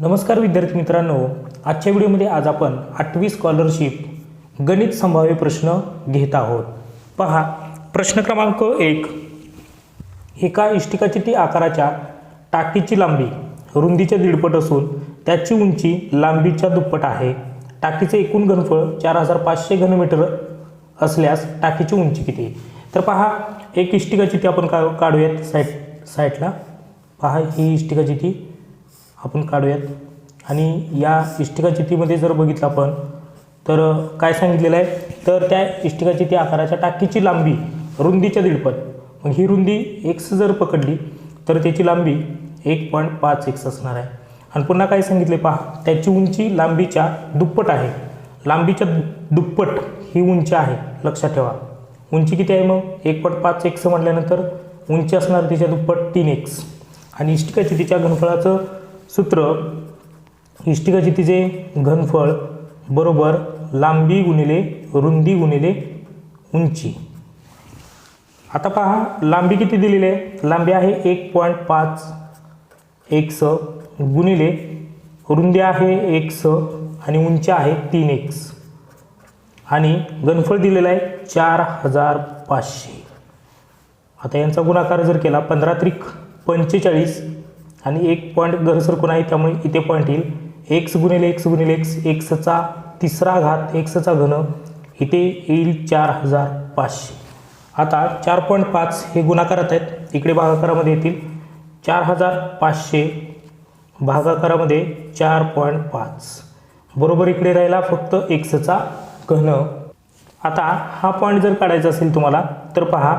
नमस्कार विद्यार्थी मित्रांनो. आजच्या व्हिडिओमध्ये आज आपण आठवी स्कॉलरशिप गणित संभाव्य प्रश्न घेत आहोत. पहा प्रश्न क्रमांक एक. एका इष्टिकाची ती आकाराच्या टाकीची लांबी रुंदीच्या दीडपट असून त्याची उंची लांबीच्या दुप्पट आहे. टाकीचे एकूण घनफळ चार हजार पाचशे घनमीटर असल्यास टाकीची उंची किती? तर पहा एक इष्टिकाची ती आपण का काढूयात साईट साईटला. पहा ही इष्टिकाची ती आपण काढूयात. आणि या इष्टिका चितीमध्ये जर बघितलं आपण तर काय सांगितलेलं आहे? तर त्या इष्टिका चिती आकाराच्या टाकीची लांबी रुंदीच्या दीडपट. मग ही रुंदी एक्स जर पकडली तर त्याची लांबी एक पॉईंट पाच एक्स असणार आहे. आणि पुन्हा काय सांगितले पहा त्याची उंची लांबीच्या दुप्पट आहे. लांबीच्या दुप्पट ही उंची आहे लक्षात ठेवा. उंची किती आहे मग? एक पॉईंट पाच एक्स म्हटल्यानंतर उंची असणार तिच्या दुप्पट तीन एक्स आणि इष्टिका चिठीच्या घनफळाचं सूत्र इष्टिका तिचे घनफळ बरोबर लांबी गुणिले रुंदी गुणिले उंची. आता पहा लांबी किती दिलेली आहे? लांबी आहे एक पॉईंट पाच. एक्स गुणिले रुंदी आहे एक्स आणि उंची आहे तीन एक्स. आणि घनफळ दिलेलं आहे चार हजार पाचशे. आता यांचा गुणाकार जर केला पंधरा त्रिक पंचेचाळीस आणि एक पॉईंट घरसरकून आहे त्यामुळे इथे पॉईंट येईल. एक्स गुणिले एक्स गुणिले एक्स एक्सचा तिसरा घात एक्सचा घन इथे येईल चार हजार पाचशे आता चार पॉईंट पाच हे गुणाकारात आहेत. इकडे भागाकारामध्ये येतील. चार हजार पाचशे भागाकारामध्ये चार पॉईंट पाच. बरोबर इकडे राहिला फक्त एक्सचा घन. आता हा पॉईंट जर काढायचा असेल तुम्हाला तर पहा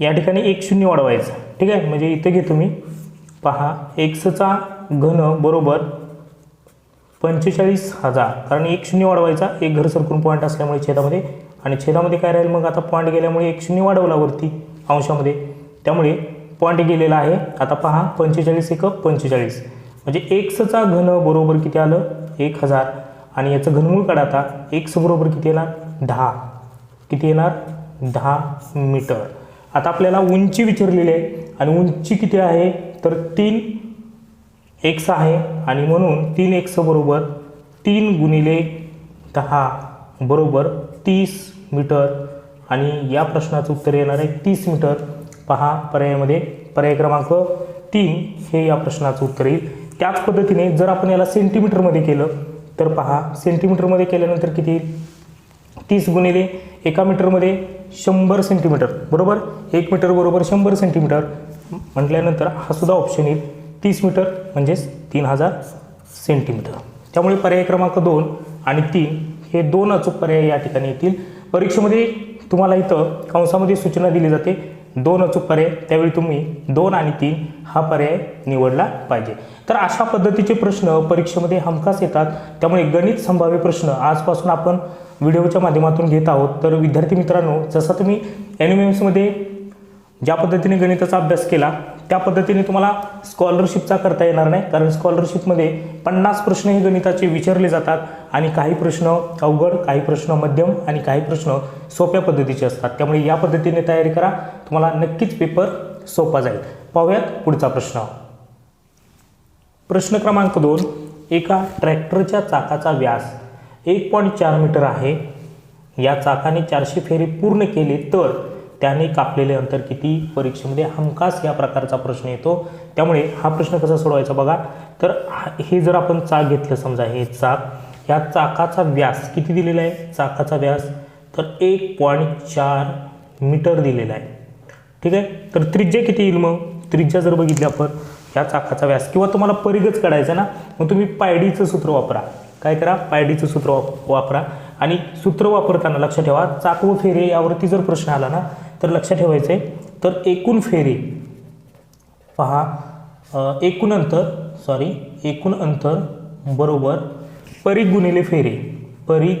या ठिकाणी एक शून्य वाढवायचं. ठीक आहे? म्हणजे इथे घेतो मी पहा एक्सचा घन बरोबर पंचेचाळीस हजार. कारण एक शून्य वाढवायचा एक घर सरकून पॉईंट असल्यामुळे छेदामध्ये. आणि छेदामध्ये काय राहील मग? आता पॉईंट गेल्यामुळे एक शून्य वाढवला वरती अंशामध्ये. त्यामुळे पॉईंट गेलेला आहे. आता पहा पंचेचाळीस एक पंचेचाळीस. म्हणजे एक्सचा घन बरोबर किती आलं? एक हजार. आणि याचं घनमूळ काढा आता. एक्स बरोबर किती येणार? दहा. किती येणार? दहा मीटर. आता आपल्याला उंची विचारलेली आहे. आणि उंची किती आहे? तर तीन एक्स आहे आणि म्हणून तीन एक्स बरोबर तीन गुणिले दहा बरोबर तीस मीटर. आणि या प्रश्नाचं उत्तर येणार आहे तीस मीटर. पहा पर्यायामध्ये पर्याय क्रमांक तीन हे या प्रश्नाचं उत्तर येईल. त्याच पद्धतीने जर आपण याला सेंटीमीटरमध्ये केलं तर पहा सेंटीमीटरमध्ये केल्यानंतर किती येईल? तीस गुणिले एका मीटरमध्ये शंभर सेंटीमीटर बरोबर? एक मीटर बरोबर शंभर सेंटीमीटर म्हटल्यानंतर हा सुद्धा ऑप्शन येईल. तीस मीटर म्हणजेच तीन हजार सेंटीमीटर त्यामुळे पर्याय क्रमांक दोन आणि तीन हे दोन अचूक पर्याय या ठिकाणी येतील. परीक्षेमध्ये तुम्हाला इथं कंसामध्ये सूचना दिली जाते. दोन अचूक पर्याय त्यावेळी तुम्ही दोन आणि तीन हा पर्याय निवडला पाहिजे. तर अशा पद्धतीचे प्रश्न परीक्षेमध्ये हमखास येतात. त्यामुळे गणित संभाव्य प्रश्न आजपासून आपण व्हिडिओच्या माध्यमातून घेत आहोत. तर विद्यार्थी मित्रांनो जसा तुम्ही एन एम एम्समध्ये ज्या पद्धतीने गणिताचा अभ्यास केला त्या पद्धतीने तुम्हाला स्कॉलरशिपचा करता येणार नाही. कारण स्कॉलरशिपमध्ये पन्नास प्रश्न हे गणिताचे विचारले जातात आणि काही प्रश्न अवघड काही प्रश्न मध्यम आणि काही प्रश्न सोप्या पद्धतीचे असतात. त्यामुळे या पद्धतीने तयारी करा. तुम्हाला नक्कीच पेपर सोपा जाईल. पाहूयात पुढचा प्रश्न. प्रश्न क्रमांक दोन. एका ट्रॅक्टरच्या चाकाचा व्यास एक पॉईंट चार मीटर आहे. या चाकाने चारशे फेरी पूर्ण केले तर त्याने कापलेले अंतर किती? परीक्षेमध्ये हमखास या प्रकारचा प्रश्न येतो. त्यामुळे हा प्रश्न कसा सोडवायचा बघा. तर हा- हे जर आपण चाक घेतलं समजा हे चाक या चाकाचा व्यास किती दिलेला आहे? चाकाचा व्यास तर एक पॉईंट चार मीटर दिलेला आहे. ठीक आहे? तर त्रिज्या किती येईल मग? त्रिज्या जर बघितली आपण या चाकाचा व्यास किंवा तुम्हाला परिघच काढायचा ना मग तुम्ही पायडीचं सूत्र वापरा. काय करा? पायडीचं सूत्र वाप वापरा. आणि सूत्र वापरताना लक्षात ठेवा. चाक व फेरे यावरती जर प्रश्न आला ना तर लक्षात ठेवायचं आहे तर एकूण फेरे पहा एकूण अंतर सॉरी एकूण अंतर बरोबर परीघ गुणिले फेरे परीघ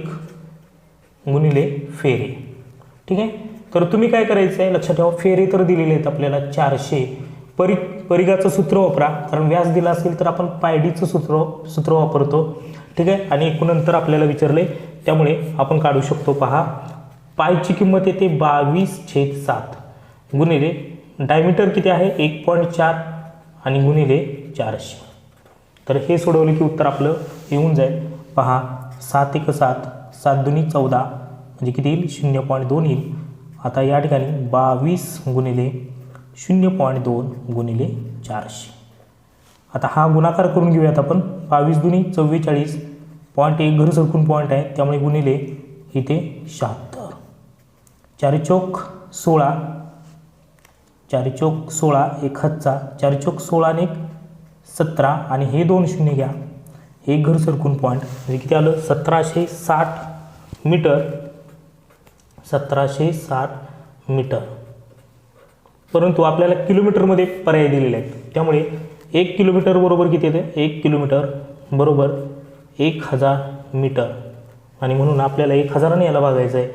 गुणिले फेरे. ठीक आहे? तर तुम्ही काय करायचं आहे लक्षात ठेवा. फेरे तर दिलेले आहेत आपल्याला चारशे. परी परिघाचं सूत्र वापरा. कारण व्यास दिला असेल तर आपण पायडीचं सूत्र सूत्र वापरतो. ठीक आहे? आणि एकूण अंतर आपल्याला विचारले त्यामुळे आपण काढू शकतो पहा पायची किंमत येते बावीस छेद सात. गुणिले डायमीटर किती आहे? एक पॉईंट चार आणि गुणिले चारशे. तर हे सोडवलं की उत्तर आपलं येऊन जाईल. पहा सात एक सात सात दोन्ही चौदा म्हणजे किती येईल? शून्य पॉईंट दोन येईल. आता या ठिकाणी बावीस गुणिले शून्य पॉईंट दोन गुणिले चारशे. आता हा गुणाकार करून घेऊयात आपण. बावीस दुनी चव्वेचाळीस पॉईंट एक घर सरकून पॉईंट आहे. त्यामुळे गुणिले इथे शहात्तर. चारी चौक सोळा. चारी चौक सोळा एक हातचा चारी चौक सोळा आणि एक सतरा. आणि हे दोन शून्य घ्या. एक घर सरकून पॉईंट म्हणजे किती आलं? सतराशे साठ मीटर. सतराशे साठ मीटर. परंतु आपल्याला किलोमीटरमध्ये पर्याय दिलेले आहेत. त्यामुळे एक किलोमीटर बरोबर किती येते? एक किलोमीटर बरोबर एक हजार मीटर. आणि म्हणून आपल्याला एक हजाराने याला भागायचं आहे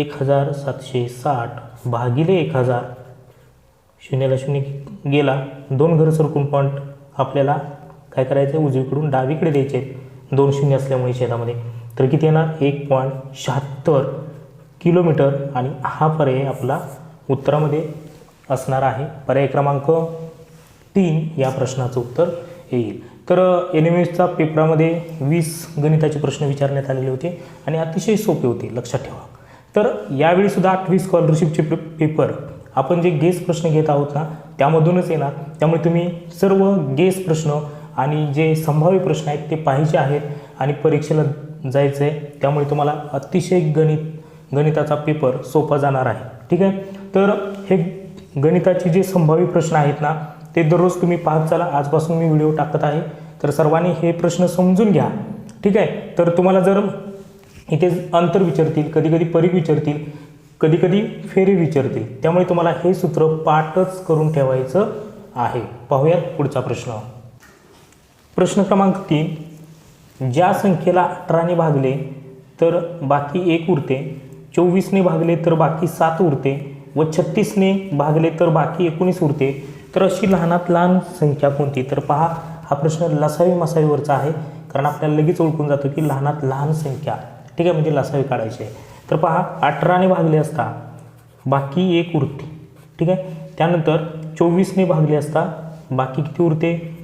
एक हजार सातशे साठ भागिले एक हजार. शून्याला शून्य गेला. दोन घर सरकून पॉईंट आपल्याला काय करायचं आहे उजवीकडून डावीकडे द्यायचे आहेत. दोन शून्य असल्यामुळे शेतामध्ये. तर किती येणार? एक पॉईंट शहात्तर किलोमीटर. आणि हा पर्याय आपला उत्तरामध्ये असणार आहे. पर्याय क्रमांक तीन या प्रश्नाचं उत्तर येईल. तर एन एम एसच्या पेपरामध्ये वीस गणिताचे प्रश्न विचारण्यात आलेले होते आणि अतिशय सोपे होते लक्षात ठेवा. तर यावेळीसुद्धा आठवी स्कॉलरशिपचे पे पेपर आपण जे गेस प्रश्न घेत आहोत ना त्यामधूनच येणार. त्यामुळे तुम्ही सर्व गेस प्रश्न आणि जे संभाव्य प्रश्न आहेत ते पाहिजे आहेत आणि परीक्षेला जायचं आहे त्यामुळे तुम्हाला अतिशय गणित गणिताचा पेपर सोपा जाणार आहे. ठीक आहे? तर हे गणिताचे जे संभाव्य प्रश्न आहेत ना ते दररोज तुम्ही पाहत चला. आजपासून मी व्हिडिओ टाकत आहे. तर सर्वांनी हे प्रश्न समजून घ्या. ठीक आहे? तर तुम्हाला जर इथे अंतर विचारतील कधी कधी परीख विचारतील कधी कधी फेरी विचारतील त्यामुळे तुम्हाला हे सूत्र पाठच करून ठेवायचं आहे. पाहूयात पुढचा प्रश्न. प्रश्न क्रमांक तीन. ज्या संख्येला अठराने भागले तर बाकी एक उरते. चोवीसने भागले तर बाकी सात उरते. व छत्तीसने भागले तर बाकी एकोणीस उरते. तर अशी लहानात लहान संख्या कोणती? तर पहा हा प्रश्न लसावी मसावीवरचा आहे. कारण आपल्याला लगेच ओळखून जातो की लहानात लहान संख्या. ठीक आहे म्हणजे लसावी काढायची आहे. तर पहा अठराने भागले असता बाकी एक उरते. ठीक आहे? त्यानंतर चोवीसने भागले असता बाकी किती उरते?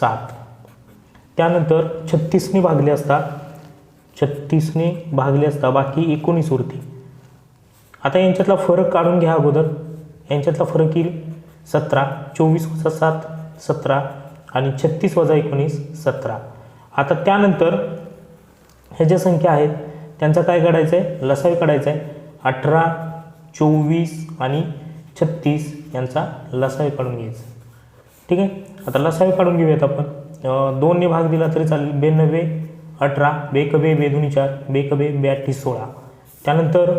सात. त्यानंतर छत्तीसने भागले असता छत्तीसने भागले असता बाकी एकोणीस उरते. आता यांच्यातला फरक काढून घ्या अगोदर. यांच्यातला फरक येईल. सतरा चोवीस वजा सात सतरा आणि छत्तीस वजा एकोणीस सतरा. आता त्यानंतर ह्या ज्या संख्या आहेत त्यांचा काय काढायचं आहे लसावी काढायचा आहे अठरा चोवीस आणि छत्तीस यांचा लसावी काढून घ्यायचा. ठीक आहे? आता लसावी काढून घेऊयात आपण. दोनने भाग दिला तरी चालेल. बेनव्वे अठरा बेक बे बेदुनी चार बेक बे सोळा. त्यानंतर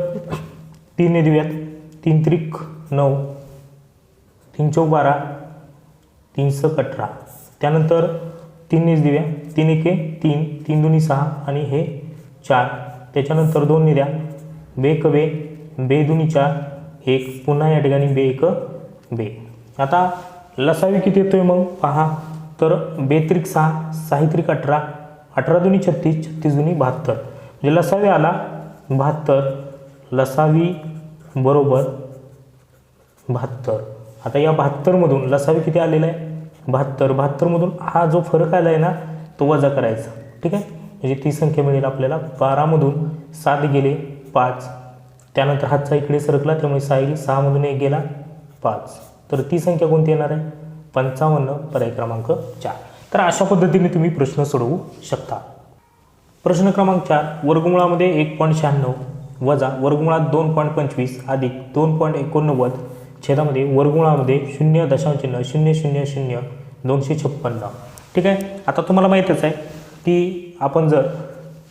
तीनने देऊयात तीन त्रिक नऊ तीन चौक बारा तीन सक अठरा. त्यानंतर तीननेच दिव्या तीन एके तीन तीन दोन्ही सहा आणि हे चार. त्याच्यानंतर दोन द्या बेक बे बे दुनी चार एक. पुन्हा या ठिकाणी बे एक बे. आता लसावी किती येतोय मग? पहा. तर बेत्रिक सहा साहित्रिक अठरा अठरा दुनी छत्तीस छत्तीस दुनी बहात्तर. म्हणजे लसावी आला बहात्तर लसावी बरोबर बहात्तर. आता या बहात्तरमधून लसावी किती आलेला आहे? बहात्तर. बहात्तरमधून हा जो फरक आला आहे ना तो वजा करायचा. ठीक आहे? म्हणजे ती संख्या मिळेल आपल्याला. बारामधून सात गेले पाच. त्यानंतर हातचा इकडे सरकला त्यामुळे सहा येईल. सहामधून एक गेला पाच. तर ती संख्या कोणती येणार आहे? पंचावन्न पर्याय क्रमांक चार. तर अशा पद्धतीने तुम्ही प्रश्न सोडवू शकता. प्रश्न क्रमांक चार वर्गमुळामध्ये एक पॉईंट शहाण्णव वजा वर्गमुळात दोन पॉईंट पंचवीस अधिक दोन पॉईंट एकोणनव्वद छेदामध्ये वर्गमुळामध्ये शून्य दशांशचिन्ह शून्य शून्य शून्य दोनशे छप्पन्न. ठीक आहे? आता तुम्हाला माहीतच आहे की आपण जर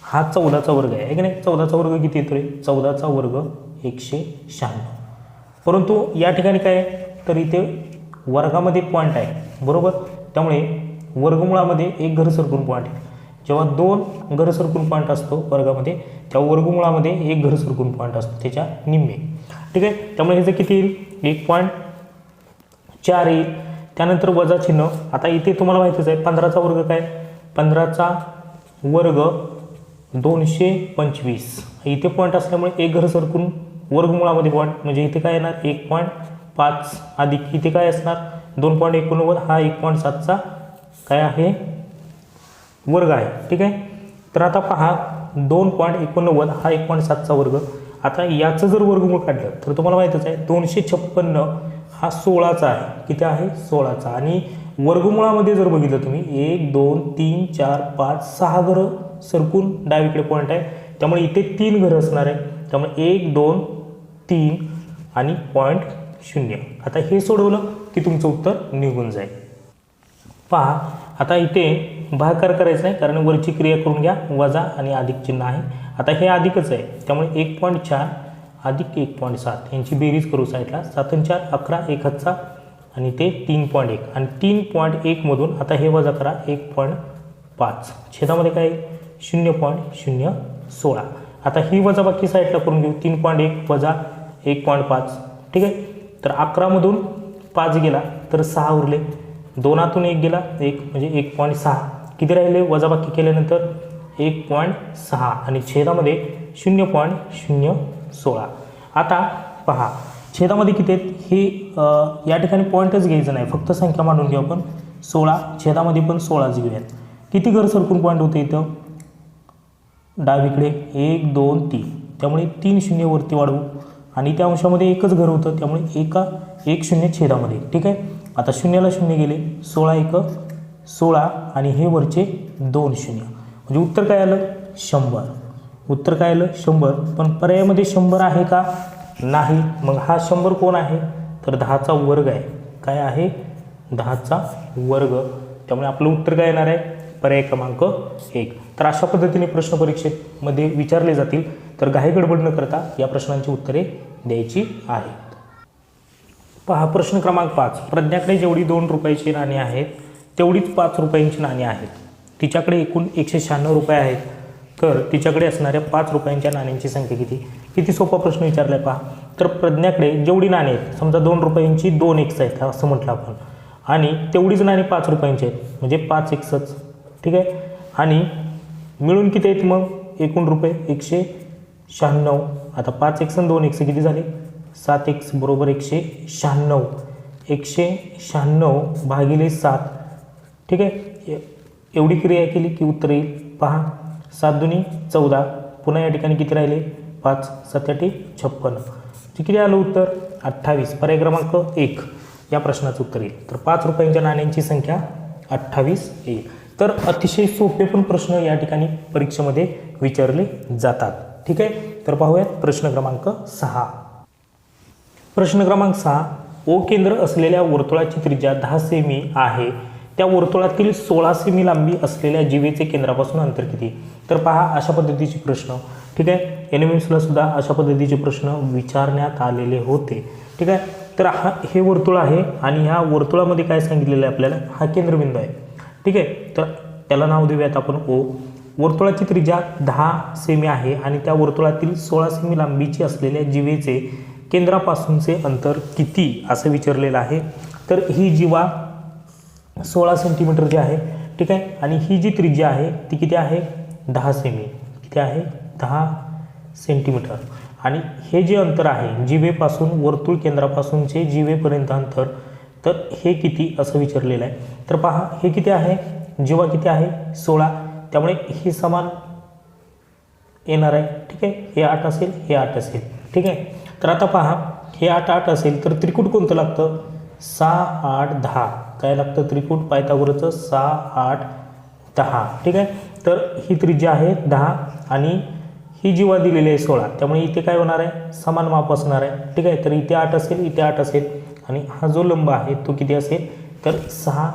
हा चौदाचा वर्ग आहे की नाही? चौदाचा वर्ग किती येतो रे चौदाचा वर्ग एकशे शहाण्णव. परंतु या ठिकाणी काय आहे? तर इथे वर्गामध्ये पॉईंट आहे. बरोबर? त्यामुळे वर्गमुळामध्ये एक घर सरकून पॉईंट आहे. जेव्हा दोन घर सरकून पॉईंट असतो वर्गामध्ये तेव्हा वर्गमुळामध्ये एक घर सरकून पॉईंट असतो. त्याच्या निम्मे. ठीक आहे? त्यामुळे ह्याचं किती येईल? एक पॉईंट चार येईल. त्यानंतर वजा चिन्ह. आता इथे तुम्हाला माहितीच आहे पंधराचा वर्ग काय? पंधराचा वर्ग दोनशे पंचवीस. इथे पॉईंट असल्यामुळे एक घर सरकून वर्गमुळामध्ये पॉईंट म्हणजे इथे काय येणार? एक पॉईंट पाच अधिक इथे काय असणार? दोन पॉईंट एकोणनव्वद हा एक पॉईंट सातचा काय आहे? वर्ग आहे. ठीक आहे? तर आता पहा दोन पॉईंट एकोणनव्वद हा एक पॉईंट सातचा वर्ग. आता याचं जर वर्गमूळ काढलं तर तुम्हाला माहीतच आहे दोनशे छप्पन्न हा सोळाचा आहे. किती आहे? सोळाचा. आणि वर्गमुळामध्ये जर बघितलं तुम्ही एक दोन तीन चार पाच सहा घरं सरकून डावीकडे पॉईंट आहे. त्यामुळे इथे तीन घरं असणार आहे. त्यामुळे एक दोन तीन आणि पॉईंट शून्य. आता हे सोडवलं की तुमचं उत्तर निघून जाईल. पहा आता इथे भागाकार करायचं नाही कारण वरची क्रिया करून घ्या वजा आणि अधिक चिन्ह आहे. आता हे अधिकच आहे. त्यामुळे एक पॉईंट चार अधिक एक पॉईंट सात यांची बेरीज करू साईडला. सातून चार अकरा एक हजार आणि ते तीन पॉईंट एक. आणि तीन पॉईंट एकमधून आता हे वजा करा. एक पॉईंट पाच. छेदामध्ये काय? शून्य पॉईंट शून्य सोळा. आता ही वजा बाकी साईडला करून घेऊ. तीन पॉईंट एक वजा एक पॉईंट पाच. ठीक आहे? तर अकरामधून पाच गेला तर सहा उरले. दोनातून एक गेला. एक म्हणजे एक पॉईंट सहा. किती राहिले? वजाबाकी केल्यानंतर एक पॉईंट सहा आणि छेदामध्ये शून्य पॉईंट शून्य सोळा. आता पहा छेदामध्ये किती आहेत? हे या ठिकाणी पॉईंटच घ्यायचं नाही. फक्त संख्या मांडून घेऊ आपण. सोळा छेदामध्ये पण सोळाच घेऊयात किती घर सरकून पॉईंट होते इथं? डावीकडे एक दोन तीन. त्यामुळे तीन शून्य वरती वाढवू. आणि त्या अंशामध्ये एकच घर होतं त्यामुळे एका एक शून्य छेदामध्ये. ठीक आहे? आता शून्याला शून्य गेले. सोळा एक सोळा आणि हे वरचे दोन शून्य. म्हणजे उत्तर काय आलं? शंभर. उत्तर काय आलं? शंभर. पण पर्यायामध्ये शंभर आहे का? नाही. मग हा शंभर कोण आहे? तर दहाचा वर्ग आहे. काय आहे? दहाचा वर्ग. त्यामुळे आपलं उत्तर काय येणार आहे? पर्याय क्रमांक एक. तर अशा पद्धतीने प्रश्न परीक्षेमध्ये विचारले जातील. तर घाई गडबड न करता या प्रश्नांची उत्तरे द्यायची आहेत. पहा प्रश्न क्रमांक पाच. प्रज्ञाकडे जेवढी दोन रुपयाची नाणी आहेत तेवढीच पाच रुपयांची नाणी आहेत. तिच्याकडे एकूण एकशे शहाण्णव रुपये आहेत. तर तिच्याकडे असणाऱ्या पाच रुपयांच्या नाण्यांची संख्या किती? किती सोपा प्रश्न विचारला आहे पहा. तर प्रज्ञाकडे जेवढी नाणी आहेत समजा दोन रुपयांची दोन एक्स आहेत असं म्हटलं आपण. आणि तेवढीच नाणी पाच रुपयांची आहेत म्हणजे पाच एक्सच. ठीक आहे? आणि मिळून किती आहेत मग? एकूण रुपये एकशे शहाण्णव. आता पाच एक्स आणि दोन एक्स किती झाले? सात एक्स बरोबर एकशे शहाण्णव. एकशे शहाण्णव भागिले सात. ठीक आहे? एवढी क्रिया केली की उत्तर येईल. पहा सात दुनी चौदा. पुन्हा या ठिकाणी किती राहिले? पाच सत्याठी छप्पन. ते किती आलं उत्तर अठ्ठावीस. पर्याय क्रमांक एक. या प्रश्नाचं उत्तर येईल. तर पाच रुपयांच्या नाण्यांची संख्या अठ्ठावीस येईल तर अतिशय सोपे पण प्रश्न या ठिकाणी परीक्षेमध्ये विचारले जातात. ठीक आहे? तर पाहूयात प्रश्न क्रमांक सहा. प्रश्न क्रमांक सहा. ओ केंद्र असलेल्या वर्तुळाची त्रिज्या दहा सेमी आहे. त्या वर्तुळातील सोळा सेमी लांबी असलेल्या जीवेचे केंद्रापासून अंतर किती? तर पहा अशा पद्धतीचे प्रश्न. ठीक आहे? एन एम सुद्धा अशा पद्धतीचे प्रश्न विचारण्यात आलेले होते. ठीक आहे? तर हा हे वर्तुळ आहे आणि ह्या वर्तुळामध्ये काय सांगितलेलं आहे आपल्याला? हा केंद्रबिंदू आहे. ठीक आहे? तर त्याला नाव देऊयात आपण ओ वर्तुळाची त्रिज्या दहा सेमी आहे आणि त्या वर्तुळातील सोळा सेमी लांबीची असलेल्या जीवेचे केंद्रापासूनचे अंतर किती? असं विचारलेलं आहे. तर ही जीवा सोळा सेंटीमीटरची आहे ठीक आहे? आणि ही जी त्रिज्या आहे ती किती आहे? दहा सेमी किती आहे? दहा सेंटीमीटर आणि हे जे अंतर आहे जिवेपासून वर्तुळ केंद्रापासूनचे जिवेपर्यंत अंतर तर हे किती असं विचारलेलं आहे. तर पहा हे किती आहे? जीवा किती आहे? सोळा. त्यामुळे हे समान येणार आहे ठीक आहे? हे आठ असेल हे आठ असेल ठीक आहे? तर आता पहा हे आठ आठ असेल तर त्रिकूट कोणतं लागतं? सहा आठ दहा. काय लागतं? त्रिकूट पायथागोरचं सहा आठ दहा. ठीक आहे? तर ही त्रिज्या आहे दहा आणि ही जीवा दिलेली आहे सोळा. त्यामुळे इथे काय होणार आहे? समान माप असणार आहे. ठीक आहे? तर इथे आठ असेल इथे आठ असेल आणि हा जो लंब आहे तो किती असेल? तर सहा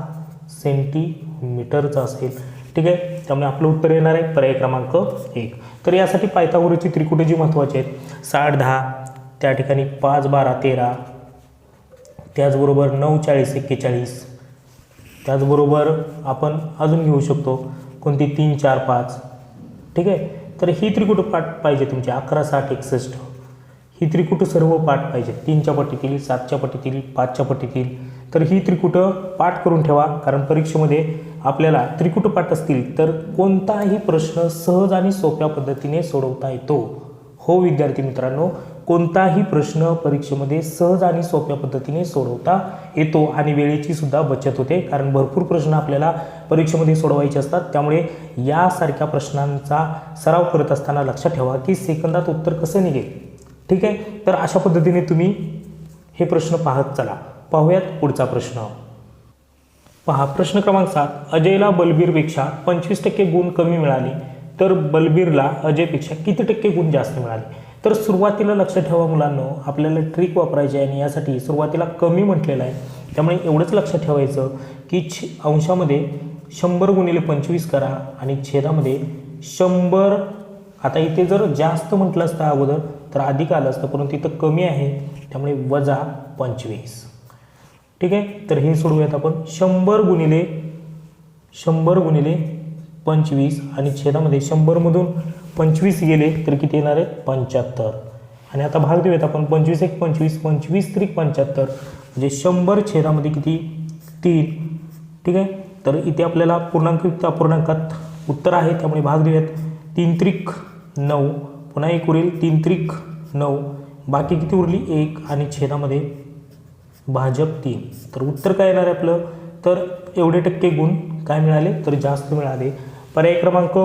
सेंटीमीटरचा असेल. ठीक आहे? त्यामुळे आपलं उत्तर येणार आहे पर्याय क्रमांक एक. तर यासाठी पायथागोरची त्रिकुटे जी महत्त्वाचे आहेत साठ दहा त्या ठिकाणी पाच बारा तेरा त्याचबरोबर नऊ चाळीस एक्केचाळीस त्याचबरोबर आपण अजून घेऊ शकतो कोणती तीन चार पाच. ठीक आहे? तर ही त्रिकुट पाठ पाहिजे तुमची अकरा साठ एकसष्ट. ही त्रिकुट सर्व पाठ पाहिजे. तीनच्या पट्टीतील सातच्या पट्टीतील पाचच्या पट्टीतील तर ही त्रिकुटं पाठ करून ठेवा कारण परीक्षेमध्ये आपल्याला त्रिकुट पाठ असतील तर कोणताही प्रश्न सहज आणि सोप्या पद्धतीने सोडवता येतो. हो विद्यार्थी मित्रांनो कोणताही प्रश्न परीक्षेमध्ये सहज आणि सोप्या पद्धतीने सोडवता येतो आणि वेळेची सुद्धा बचत होते. कारण भरपूर प्रश्न आपल्याला परीक्षेमध्ये सोडवायचे असतात. त्यामुळे यासारख्या प्रश्नांचा सराव करत असताना लक्षात ठेवा की सेकंदात उत्तर कसं निघेल. ठीक आहे? तर अशा पद्धतीने तुम्ही हे प्रश्न पाहत चला. पाहूयात पुढचा प्रश्न. पहा प्रश्न क्रमांक सात. अजयला बलबीरपेक्षा पंचवीस टक्के गुण कमी मिळाले. तर बलबीरला अजयपेक्षा किती टक्के गुण जास्त मिळाले? तर सुरुवातीला लक्ष ठेवा मुलांनो. आपल्याला ट्रिक वापरायची आहे आणि यासाठी सुरुवातीला कमी म्हटलेलं आहे. त्यामुळे एवढंच लक्षात ठेवायचं की छ अंशामध्ये शंभर गुणिले पंचवीस करा आणि छेदामध्ये शंभर. आता इथे जर जास्त म्हटलं असतं अगोदर तर अधिक आलं असतं परंतु इथं कमी आहे. त्यामुळे वजा पंचवीस. ठीक आहे? तर हे सोडूयात आपण. शंभर गुणिले शंभर गुणिले पंचवीस आणि छेदामध्ये शंभरमधून पंचवीस गेले तर किती येणार आहे? पंच्याहत्तर. आणि आता भाग देऊयात आपण. पंचवीस एक पंचवीस पंचवीस त्रिक पंच्याहत्तर. म्हणजे शंभर छेदामध्ये किती? तीन. ठीक आहे? तर इथे आपल्याला पूर्णांकयुक्त अपूर्णांकात उत्तर आहे. त्यामुळे भाग देऊयात. तीन त्रिक नऊ. पुन्हा एक उरेल. तीन त्रिक नऊ. बाकी किती उरली? एक. आणि छेदामध्ये भाजप तीन. तर उत्तर काय येणार आहे आपलं? तर एवढे टक्के गुण काय मिळाले? तर जास्त मिळाले. पर्याय क्रमांक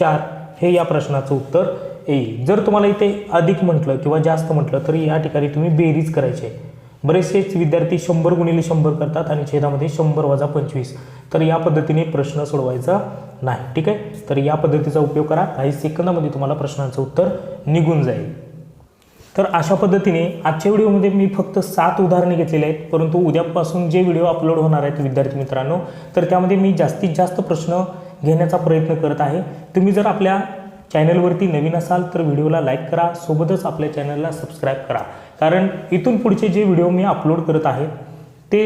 चार. हे या प्रश्नाचं उत्तर येईल. जर तुम्हाला इथे अधिक म्हटलं किंवा जास्त म्हटलं तर या ठिकाणी तुम्ही बेरीज करायची आहे. बरेचसेच विद्यार्थी शंभर गुणिले शंभर करतात आणि छेदामध्ये शंभर वजा पंचवीस. तर या पद्धतीने प्रश्न सोडवायचा नाही. ठीक आहे? तर या पद्धतीचा उपयोग करा. काही सेकंदामध्ये तुम्हाला प्रश्नांचं उत्तर निघून जाईल. तर अशा पद्धतीने आजच्या व्हिडिओमध्ये मी फक्त सात उदाहरणे घेतलेली आहेत. परंतु उद्यापासून जे व्हिडिओ अपलोड होणार आहेत विद्यार्थी मित्रांनो तर त्यामध्ये मी जास्तीत जास्त प्रश्न घेण्याचा प्रयत्न करत आहे. तुम्ही जर आपल्या चॅनलवरती नवीन असाल तर व्हिडिओला लाईक करा सोबतच आपल्या चॅनलला सबस्क्राईब करा. कारण इथून पुढचे जे व्हिडिओ मी अपलोड करत आहे ते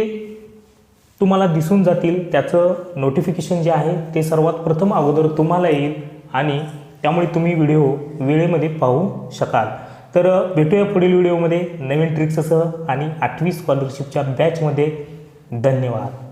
तुम्हाला दिसून जातील. त्याचं नोटिफिकेशन जे आहे ते सर्वात प्रथम अगोदर तुम्हाला येईल आणि त्यामुळे तुम्ही व्हिडिओ वेळेमध्ये पाहू शकाल. तर भेटूया पुढील व्हिडिओमध्ये. नवीन ट्रिक्ससह आणि आठवी स्कॉलरशिपच्या बॅचमध्ये धन्यवाद.